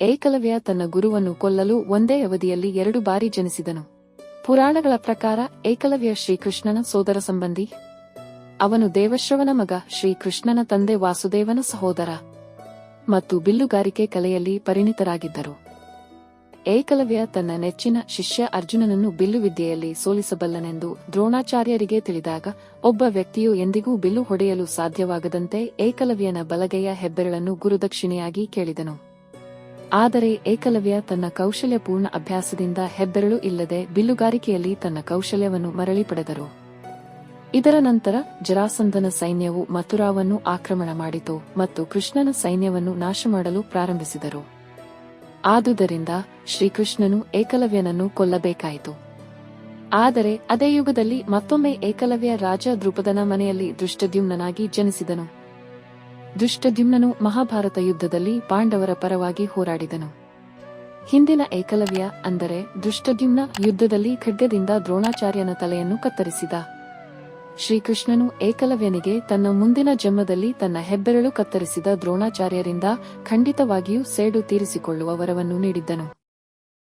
ಏಕಲವ್ಯ ತನ್ನ ಗುರುವನ್ನು ಕೊಲ್ಲಲು ಒಂದೇ ಅವಧಿಯಲ್ಲಿ ಎರಡು ಬಾರಿ ಜನಿಸಿದನು. ಪುರಾಣಗಳ ಪ್ರಕಾರ ಏಕಲವ್ಯ ಶ್ರೀಕೃಷ್ಣನ ಸೋದರ ಸಂಬಂಧಿ. ಅವನು ದೇವಶ್ರವನ ಮಗ ಶ್ರೀಕೃಷ್ಣನ ತಂದೆ ವಾಸುದೇವನ ಸಹೋದರ. ಮತ್ತು ಬಿಲ್ಲುಗಾರಿಕೆ ಕಲೆಯಲ್ಲಿ ಪರಿಣಿತರಾಗಿದ್ದರು. ಏಕಲವ್ಯ ತನ್ನ ನೆಚ್ಚಿನ ಶಿಷ್ಯ ಅರ್ಜುನನನ್ನು ಬಿಲ್ಲು ವಿದ್ಯೆಯಲ್ಲಿ ಸೋಲಿಸಬಲ್ಲನೆಂದು ದ್ರೋಣಾಚಾರ್ಯರಿಗೆ ತಿಳಿದಾಗ ಒಬ್ಬ ವ್ಯಕ್ತಿಯು ಎಂದಿಗೂ ಬಿಲ್ಲು ಹೊಡೆಯಲು ಸಾಧ್ಯವಾಗದಂತೆ ಏಕಲವ್ಯನ ಬಲಗೈಯ ಹೆಬ್ಬೆರಳನ್ನು ಗುರುದಕ್ಷಿಣೆಯಾಗಿ ಕೇಳಿದನು. ಆದರೆ ಏಕಲವ್ಯ ತನ್ನ ಕೌಶಲ್ಯಪೂರ್ಣ ಅಭ್ಯಾಸದಿಂದ ಹೆಬ್ಬೆರಳು ಇಲ್ಲದೆ ಬಿಲ್ಲುಗಾರಿಕೆಯಲ್ಲಿ ತನ್ನ ಕೌಶಲ್ಯವನ್ನು ಮರಳಿ ಪಡೆದರು. ಇದರ ನಂತರ ಜರಾಸಂಧನ ಸೈನ್ಯವು ಮಥುರಾವನ್ನು ಆಕ್ರಮಣ ಮಾಡಿತು ಮತ್ತು ಕೃಷ್ಣನ ಸೈನ್ಯವನ್ನು ನಾಶ ಮಾಡಲು ಪ್ರಾರಂಭಿಸಿದರು. ಆದುದರಿಂದ ಶ್ರೀಕೃಷ್ಣನು ಏಕಲವ್ಯನನ್ನು ಕೊಲ್ಲಬೇಕಾಯಿತು. ಆದರೆ ಅದೇ ಯುಗದಲ್ಲಿ ಮತ್ತೊಮ್ಮೆ ಏಕಲವ್ಯ ರಾಜ ದ್ರುಪದನ ಮನೆಯಲ್ಲಿ ದೃಷ್ಟದ್ಯುಮ್ನನಾಗಿ ಜನಿಸಿದನು. ದೃಷ್ಟದ್ಯುಮ್ನನು ಮಹಾಭಾರತ ಯುದ್ಧದಲ್ಲಿ ಪಾಂಡವರ ಪರವಾಗಿ ಹೋರಾಡಿದನು. ಹಿಂದಿನ ಏಕಲವ್ಯ ಅಂದರೆ ದುಷ್ಟಧಿಮ್ನ ಯುದ್ಧದಲ್ಲಿ ಖಡ್ಗದಿಂದ ದ್ರೋಣಾಚಾರ್ಯನ ತಲೆಯನ್ನು ಕತ್ತರಿಸಿದ. ಶ್ರೀಕೃಷ್ಣನು ಏಕಲವ್ಯನಿಗೆ ತನ್ನ ಮುಂದಿನ ಜನ್ಮದಲ್ಲಿ ತನ್ನ ಹೆಬ್ಬೆರಳು ಕತ್ತರಿಸಿದ ದ್ರೋಣಾಚಾರ್ಯರಿಂದ ಖಂಡಿತವಾಗಿಯೂ ಸೇಡು ತೀರಿಸಿಕೊಳ್ಳುವ ವರವನ್ನು ನೀಡಿದ್ದನು.